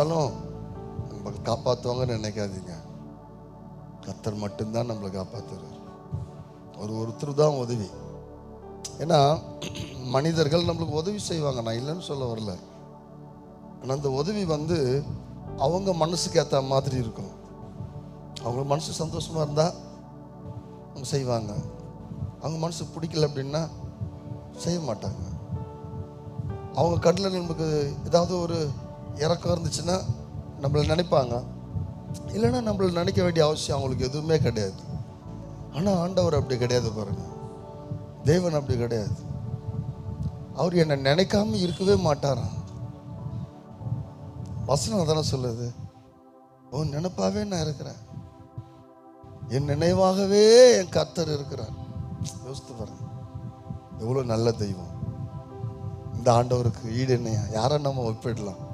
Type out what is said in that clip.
நினைச்சாலும் நம்மளை காப்பாற்றுவாங்கன்னு நினைக்காதீங்க. கத்தர் மட்டும்தான் நம்மளை காப்பாற்றுறார் ஒரு ஒருத்தர் தான் உதவி. ஏன்னா மனிதர்கள் நம்மளுக்கு உதவி செய்வாங்க. நான் இல்லைன்னு சொல்ல வரல. ஆனால் அந்த உதவி வந்து அவங்க மனசுக்கு ஏற்ற மாதிரி இருக்கும். அவங்க மனசு சந்தோஷமாக இருந்தால் அவங்க செய்வாங்க. அவங்க மனசு பிடிக்கல அப்படின்னா செய்ய மாட்டாங்க. அவங்க கடலில் நமக்கு ஏதாவது ஒரு இறக்கம் இருந்துச்சுன்னா நம்மளை நினைப்பாங்க. இல்லைன்னா நம்மளை நினைக்க வேண்டிய அவசியம் அவங்களுக்கு எதுவுமே கிடையாது. ஆனால் ஆண்டவர் அப்படி கிடையாது பாருங்க. தேவன் அப்படி கிடையாது. அவர் என்னை நினைக்காம இருக்கவே மாட்டாராம். வசனம் தானே சொல்லுது? உன் நினைப்பாவே நான் இருக்கிறேன். என் நினைவாகவே என் கர்த்தர் இருக்கிறார். யோசித்து பாருங்க. எவ்வளோ நல்ல தெய்வம். இந்த ஆண்டவருக்கு ஈடு என்னையா? யாரை நம்ம ஒப்பிடலாம்?